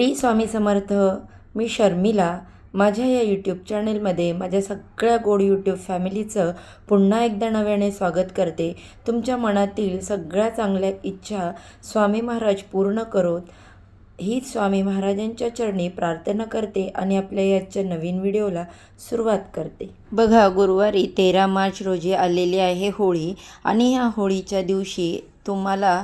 T Swami Samarth मी शर्मिला. माझ्या या YouTube चॅनेलमध्ये माझ्या सगळ्या गोड यूट्यूब फॅमिलीचं पुन्हा एकदा नव्याने स्वागत करते. तुमच्या मनातील सगळ्या चांगल्या इच्छा स्वामी महाराज पूर्ण करोत. हीच स्वामी महाराजांच्या चरणी प्रार्थना करते आणि आपल्या याच्या नवीन व्हिडिओला सुरुवात करते. बघा गुरुवारी तेरा मार्च रोजी आलेली आहे होळी आणि ह्या होळीच्या दिवशी तुम्हाला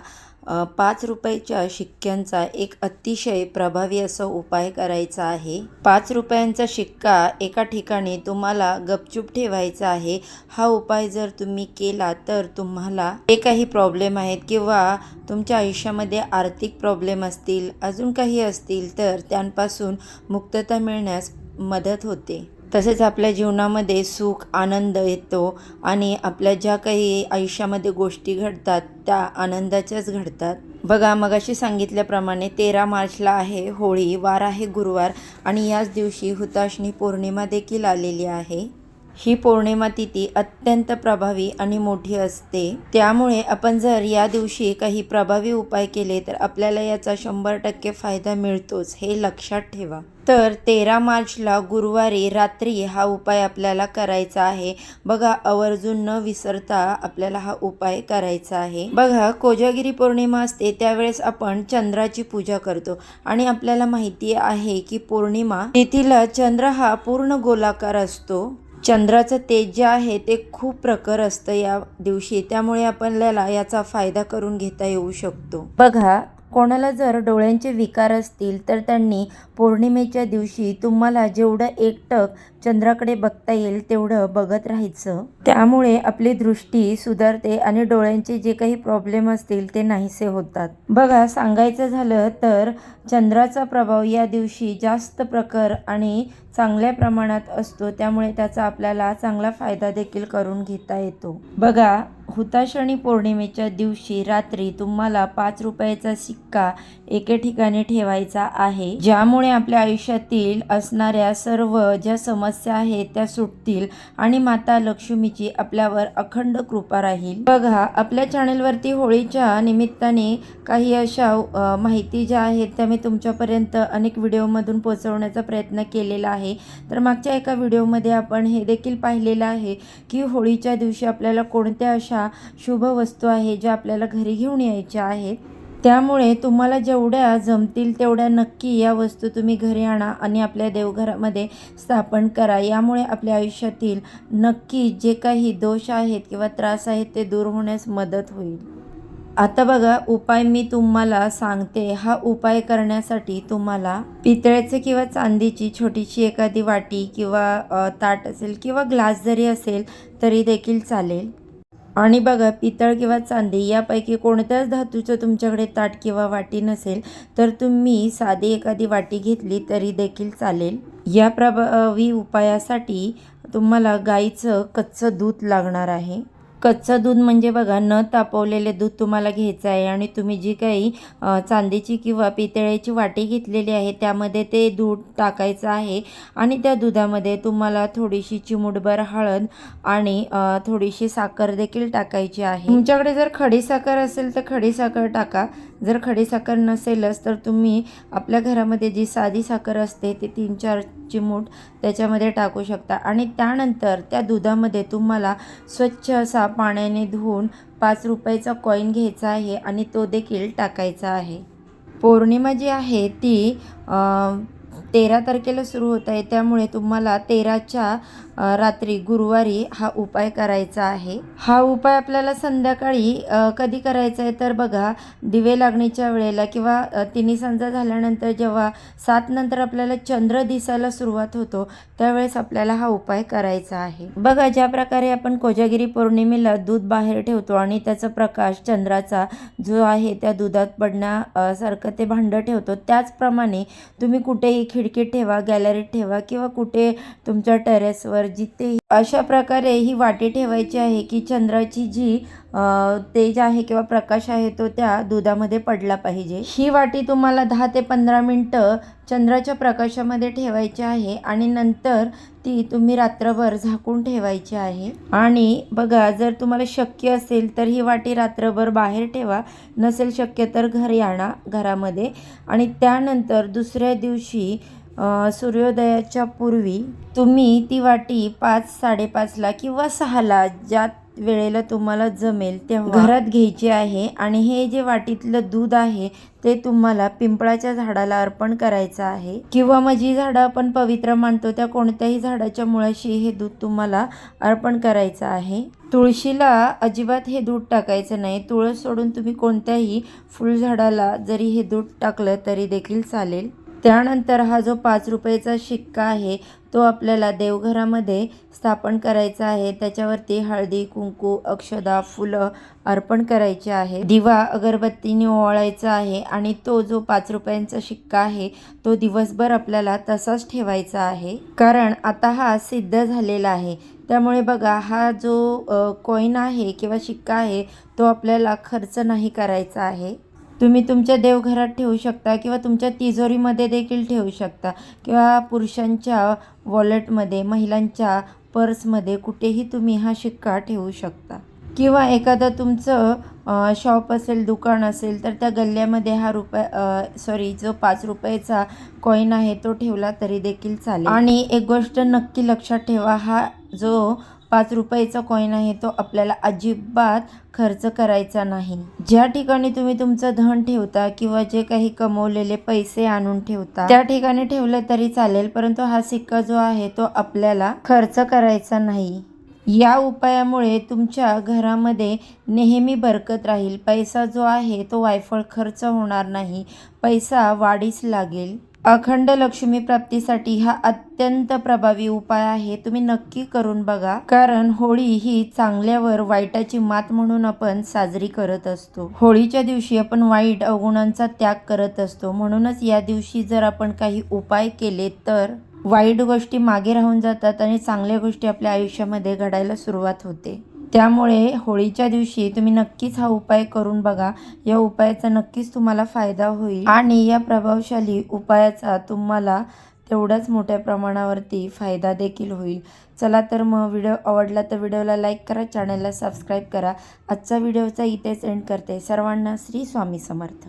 पाच रुपयाच्या शिक्क्यांचा एक अतिशय प्रभावी असा उपाय करायचा आहे. पाच रुपयांचा शिक्का एका ठिकाणी तुम्हाला गपचूप ठेवायचा आहे. हा उपाय जर तुम्ही केला तर तुम्हाला जे काही प्रॉब्लेम आहेत किंवा तुमच्या आयुष्यामध्ये आर्थिक प्रॉब्लेम असतील अजून काही असतील तर त्यांपासून मुक्तता मिळण्यास मदत होते. तसेच आपल्या जीवनामध्ये सुख आनंद येतो आणि आपल्या ज्या काही आयुष्यामध्ये गोष्टी घडतात त्या आनंदाच्याच घडतात. बघा मगाशी सांगितल्याप्रमाणे तेरा मार्चला आहे होळी वार आहे गुरुवार आणि याच दिवशी हुताशनी पौर्णिमा देखील आलेली आहे. ही पौर्णिमा तिथी अत्यंत प्रभावी आणि मोठी असते. त्यामुळे आपण जर या दिवशी काही प्रभावी उपाय केले तर आपल्याला याचा शंभर टक्के फायदा मिळतोच हे लक्षात ठेवा. तर तेरा मार्चला गुरुवारी रात्री हा उपाय आपल्याला करायचा आहे. बघा आवर्जून न विसरता आपल्याला हा उपाय करायचा आहे. बघा कोजागिरी पौर्णिमा असते त्यावेळेस आपण चंद्राची पूजा करतो आणि आपल्याला माहिती आहे की पौर्णिमा तिथीला चंद्र हा पूर्ण गोलाकार असतो. चंद्राचं तेज जे आहे ते खूप प्रखर असतं या दिवशी. त्यामुळे आपल्याला याचा फायदा करून घेता येऊ शकतो. बघा कोणाला जर डोळ्यांचे विकार असतील तर त्यांनी पौर्णिमेच्या दिवशी तुम्हाला जेवढं एकटक चंद्राकडे बघता येईल तेवढं बघत राहायचं. त्यामुळे आपली दृष्टी सुधारते आणि डोळ्यांचे जे काही प्रॉब्लेम असतील ते नाहीसे होतात. बघा सांगायचं झालं तर चंद्राचा प्रभाव या दिवशी जास्त प्रखर आणि चांगल्या प्रमाणात असतो. त्यामुळे त्याचा आपल्याला चांगला फायदा देखील करून घेता येतो. बघा हुताशणी पौर्णिमेच्या दिवशी रात्री तुम्हाला पाच रुपयाचा सिक्का एके ठिकाणी ठेवायचा आहे. ज्यामुळे आपल्या आयुष्यातील असणाऱ्या सर्व ज्या समस्या आहेत त्या सुटतील आणि माता लक्ष्मीची आपल्यावर अखंड कृपा राहील. बघा आपल्या चॅनलवरती होळीच्या निमित्ताने काही अशा माहिती ज्या आहेत त्या मी तुमच्यापर्यंत अनेक व्हिडिओमधून पोहोचवण्याचा प्रयत्न केलेला आहे. तर मागच्या एका व्हिडिओमध्ये आपण हे देखील पाहिलेलं आहे की होळीच्या दिवशी आपल्याला कोणत्या अशा शुभ वस्तू आहे ज्या आपल्याला घरी घेऊन यायच्या आहेत त्यामुळे तुम्हाला जेवढ्या जमतील तेवढ्या नक्की या वस्तू तुम्ही घरी आणा आणि आपल्या देवघरामध्ये स्थापन करा. यामुळे आपल्या आयुष्यातील नक्की जे काही दोष आहेत किंवा त्रास आहेत ते दूर होण्यास मदत होईल. आता बघा उपाय मी तुम्हाला सांगते. हा उपाय करण्यासाठी तुम्हाला पितळेचे किंवा चांदीची छोटीशी एखादी वाटी किंवा ताट असेल किंवा ग्लास जरी असेल तरी देखील चालेल. आणि बघा पितळ किंवा चांदी यापैकी कोणत्याच धातूचं तुमच्याकडे ताट किंवा वाटी नसेल तर तुम्ही साधी एखादी वाटी घेतली तरी देखील चालेल. या प्रभावी उपायासाठी तुम्हाला गाईचं कच्चं दूध लागणार आहे. कच्चं दूध म्हणजे बघा न तापवलेले दूध तुम्हाला घ्यायचं आहे आणि तुम्ही जी काही चांदीची किंवा पितळेची वाटी घेतलेली आहे त्यामध्ये ते दूध टाकायचं आहे आणि त्या दुधामध्ये तुम्हाला थोडीशी चिमूटभर हळद आणि थोडीशी साखर देखील टाकायची आहे. तुमच्याकडे जर खडी साखर असेल तर खडी साखर टाका. जर खडी साखर नसेलच तर तुम्ही आपल्या घरामध्ये जी साधी साखर असते ती तीन चार चिमूट त्याच्यामध्ये टाकू शकता. आणि त्यानंतर त्या दुधामध्ये तुम्हाला स्वच्छ असा पाण्याने धुवून पाच रुपयाचा कॉईन घ्यायचा आहे आणि तो देखील टाकायचा आहे. पौर्णिमा जी आहे ती तेरा तारखेला सुरू होत आहे. त्यामुळे तुम्हाला तेराच्या रात्री गुरुवारी हा उपाय करायचा आहे. हा उपाय आपल्याला संध्याकाळी कधी करायचा आहे तर बघा दिवे लागणीच्या वेळेला किंवा तिन्ही संजा झाल्यानंतर जेव्हा सात नंतर आपल्याला चंद्र दिसायला सुरुवात होतो त्यावेळेस आपल्याला हा उपाय करायचा आहे. बघा ज्या प्रकारे आपण कोजागिरी पौर्णिमेला दूध बाहेर ठेवतो आणि त्याचा प्रकाश चंद्राचा जो आहे त्या दुधात पडण्यासारखं ते भांडं ठेवतो त्याचप्रमाणे तुम्ही कुठेही खिड खिडकीत ठेवा गॅलरीत ठेवा किंवा कुठे तुमच्या टेरेसवर जिथेही अशा प्रकारे ही वाटी ठेवायची आहे की चंद्राची जी तेज आहे किंवा प्रकाश आहे तो त्या दुधामध्ये पडला पाहिजे. ही वाटी तुम्हाला दहा ते पंधरा मिनटं चंद्राच्या प्रकाशामध्ये ठेवायची आहे आणि नंतर ती तुम्ही रात्रभर झाकून ठेवायची आहे. आणि बघा जर तुम्हाला शक्य असेल तर ही वाटी रात्रभर बाहेर ठेवा. नसेल शक्य तर घरी आणा घरामध्ये. आणि त्यानंतर दुसऱ्या दिवशी सूर्योदयाच्या पूर्वी तुम्ही ती वाटी पाच साडेपाचला किंवा सहाला ज्या वेळेला तुम्हाला जमेल तेव्हा घरात घ्यायची आहे आणि हे जे वाटीतलं दूध आहे ते तुम्हाला पिंपळाच्या झाडाला अर्पण करायचं आहे. किंवा मग जी झाडं आपण पवित्र मानतो त्या कोणत्याही झाडाच्या मुळाशी हे दूध तुम्हाला अर्पण करायचं आहे. तुळशीला अजिबात हे दूध टाकायचं नाही. तुळस सोडून तुम्ही कोणत्याही फुलझाडाला जरी हे दूध टाकलं तरी देखील चालेल. त्यानंतर हा जो पाच रुपयाचा शिक्का आहे तो आपल्याला देवघरामध्ये स्थापन करायचा आहे. त्याच्यावरती हळदी कुंकू अक्षदा फुलं अर्पण करायचे आहे. दिवा अगरबत्तीने ओवाळायचा आहे आणि तो जो पाच रुपयांचा शिक्का आहे तो दिवसभर आपल्याला तसाच ठेवायचा आहे. कारण आता हा सिद्ध झालेला आहे. त्यामुळे बघा हा जो कॉईन आहे किंवा शिक्का आहे तो आपल्याला खर्च नाही करायचा आहे. तुम्ही तुमच्या देवघरात ठेवू शकता किंवा तुमच्या तिजोरीमध्ये देखील ठेवू शकता. किंवा पुरुषांच्या वॉलेटमध्ये महिलांच्या पर्समध्ये कुठेही तुम्ही हा शिक्का ठेवू शकता. किंवा एखादं तुमचं शॉप असेल दुकान असेल तर त्या गल्ल्यामध्ये हा रुपया सॉरी जो पाच रुपयाचा कॉईन आहे तो ठेवला तरी देखील चालेल. आणि एक गोष्ट नक्की लक्षात ठेवा हा जो पाच रुपयाचा कॉईन आहे तो आपल्याला अजिबात खर्च करायचा नाही. ज्या ठिकाणी तुम्ही तुमचं धन ठेवता किंवा जे काही कमवलेले पैसे आणून ठेवता त्या ठिकाणी ठेवलं तरी चालेल परंतु हा सिक्का जो आहे तो आपल्याला खर्च करायचा नाही. या उपायामुळे तुमच्या घरामध्ये नेहमी बरकत राहील. पैसा जो आहे तो वायफळ खर्च होणार नाही. पैसा वाढीस लागेल. अखंड लक्ष्मी प्राप्तीसाठी हा अत्यंत प्रभावी उपाय आहे. तुम्ही नक्की करून बघा. कारण होळी ही चांगल्यावर वाईटाची मात म्हणून आपण साजरी करत असतो. होळीच्या दिवशी आपण वाईट अवगुणांचा त्याग करत असतो. म्हणूनच या दिवशी जर आपण काही उपाय केले तर वाईट गोष्टी मागे राहून जातात आणि चांगल्या गोष्टी आपल्या आयुष्यामध्ये घडायला सुरुवात होते. त्यामुळे होळीच्या दिवशी तुम्ही नक्कीच हा उपाय करून बघा. या उपायाचा नक्कीच तुम्हाला फायदा होईल. आणि या प्रभावशाली उपायाचा तुम्हाला तेवढ्याच मोठ्या प्रमाणावरती फायदा देखील होईल. चला तर मग व्हिडिओ आवडला तर व्हिडिओला लाईक करा चॅनलला सबस्क्राईब करा. आजचा व्हिडिओचा इथेच एंड करते. सर्वांना श्री स्वामी समर्थ.